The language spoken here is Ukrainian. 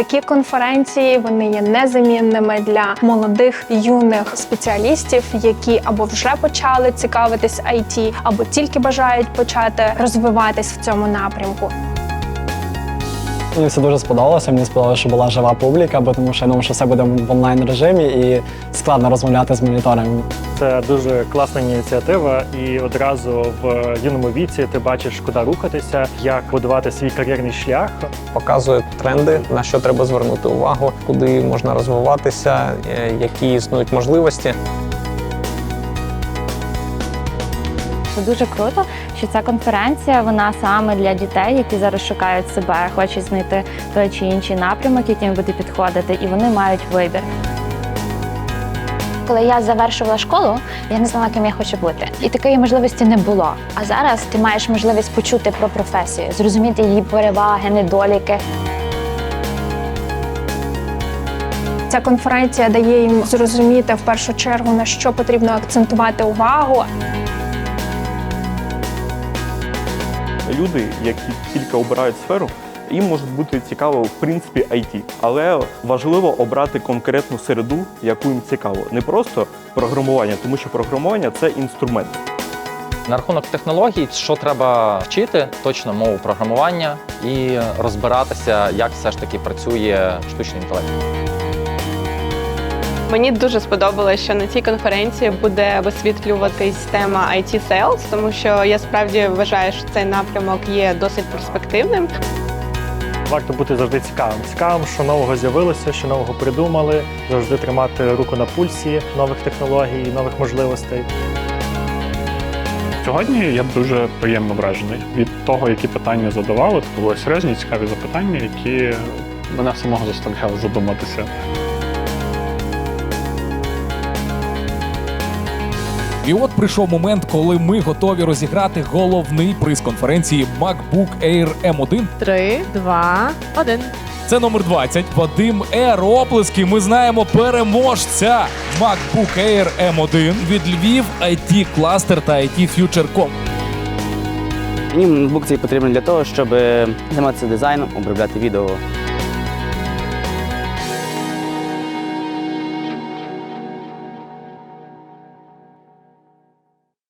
Такі конференції вони є незамінними для молодих юних спеціалістів, які або вже почали цікавитись IT, або тільки бажають почати розвиватись в цьому напрямку. Мені все дуже сподобалося. Мені сподобалося, що була жива публіка, бо тому що я думав, що все буде в онлайн режимі і складно розмовляти з монітором. Це дуже класна ініціатива, і одразу в юному віці ти бачиш, куди рухатися, як будувати свій кар'єрний шлях. показує тренди, на що треба звернути увагу, куди можна розвиватися, е, які існують можливості. Це дуже круто, що ця конференція вона саме для дітей, які зараз шукають себе, хочуть знайти той чи інший напрямок, яким буде підходити, і вони мають вибір. Коли я завершувала школу, я не знала, ким я хочу бути. І такої можливості не було. А зараз ти маєш можливість почути про професію, зрозуміти її переваги, недоліки. Ця конференція дає їм зрозуміти в першу чергу на що потрібно акцентувати увагу. Люди, які тільки обирають сферу, їм може бути цікаво в принципі IT. Але важливо обрати конкретну середу, яку їм цікаво. Не просто програмування, тому що програмування це інструмент. На рахунок технологій, що треба вчити, точно мову програмування і розбиратися, як все ж таки працює штучний інтелект. Мені дуже сподобалося, що на цій конференції буде висвітлюватись тема IT Sales, тому що я справді вважаю, що цей напрямок є досить перспективним. Варто бути завжди цікавим. Цікавим, що нового з'явилося, що нового придумали, завжди тримати руку на пульсі нових технологій, нових можливостей. Сьогодні я дуже приємно вражений від того, які питання задавали. Це були серйозні, цікаві запитання, які мене самого заставляли задуматися. І от прийшов момент, коли ми готові розіграти головний приз конференції MacBook Air M1. Три, два, один. Це номер 20. Вадим Р. Оплески. Ми знаємо переможця MacBook Air M1 від Львів IT Cluster та IT Future.com. Мені ноутбук цей потрібен для того, щоб займатися дизайном, обробляти відео